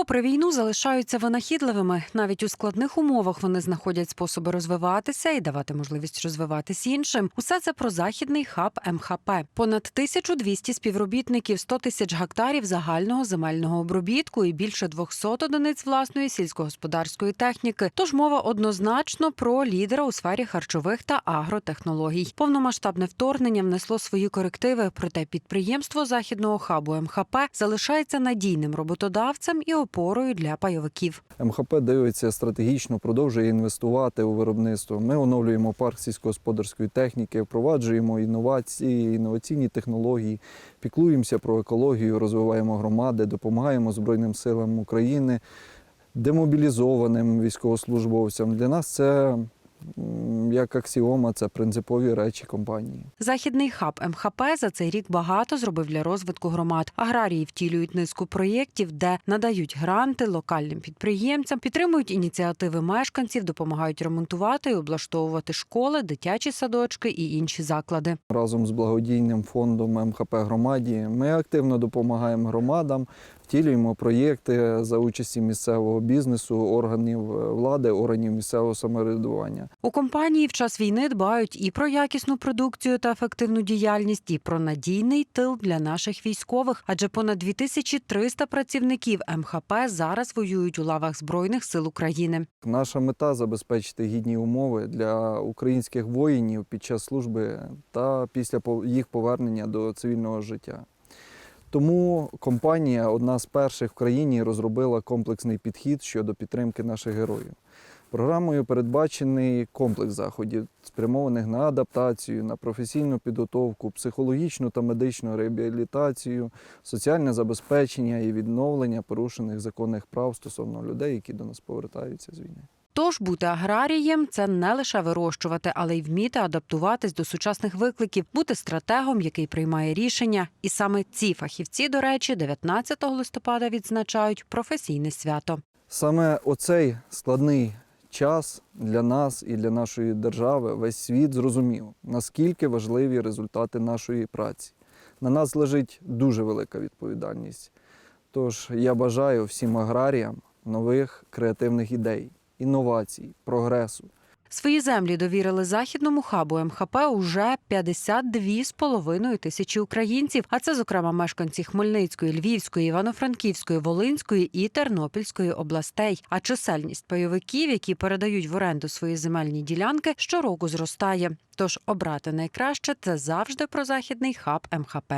Попри війну, залишаються винахідливими. Навіть у складних умовах вони знаходять способи розвиватися і давати можливість розвиватись іншим. Усе це про західний хаб МХП. Понад 1200 співробітників, 100 тисяч гектарів загального земельного обробітку і більше 200 одиниць власної сільськогосподарської техніки. Тож мова однозначно про лідера у сфері харчових та агротехнологій. Повномасштабне вторгнення внесло свої корективи, проте підприємство західного хабу МХП залишається надійним роботодавцем і опорою для пайовиків. МХП дивиться стратегічно, продовжує інвестувати у виробництво. Ми оновлюємо парк сільськогосподарської техніки, впроваджуємо інновації, інноваційні технології, піклуємося про екологію, розвиваємо громади, допомагаємо Збройним силам України, демобілізованим військовослужбовцям. Для нас це як аксіома, це принципові речі компанії. Західний хаб МХП за цей рік багато зробив для розвитку громад. Аграрії втілюють низку проєктів, де надають гранти локальним підприємцям, підтримують ініціативи мешканців, допомагають ремонтувати і облаштовувати школи, дитячі садочки і інші заклади. Разом з благодійним фондом МХП громаді ми активно допомагаємо громадам, втілюємо проєкти за участі місцевого бізнесу, органів е, влади, органів місцевого самоврядування. У компанії в час війни дбають і про якісну продукцію та ефективну діяльність, і про надійний тил для наших військових. Адже понад 2300 працівників МХП зараз воюють у лавах збройних сил України. Наша мета забезпечити гідні умови для українських воїнів під час служби та після їх повернення до цивільного життя. Тому компанія, одна з перших в країні, розробила комплексний підхід щодо підтримки наших героїв. Програмою передбачений комплекс заходів, спрямованих на адаптацію, на професійну підготовку, психологічну та медичну реабілітацію, соціальне забезпечення і відновлення порушених законних прав стосовно людей, які до нас повертаються з війни. Тож бути аграрієм це не лише вирощувати, але й вміти адаптуватись до сучасних викликів, бути стратегом, який приймає рішення. І саме ці фахівці, до речі, 19 листопада відзначають професійне свято. Саме оцей складний час для нас і для нашої держави весь світ зрозумів, наскільки важливі результати нашої праці. На нас лежить дуже велика відповідальність. Тож я бажаю всім аграріям нових креативних ідей, інновацій, прогресу. Свої землі довірили західному хабу МХП уже 52,5 тисячі українців. А це, зокрема, мешканці Хмельницької, Львівської, Івано-Франківської, Волинської і Тернопільської областей. А чисельність пайовиків, які передають в оренду свої земельні ділянки, щороку зростає. Тож обрати найкраще це завжди про західний хаб МХП.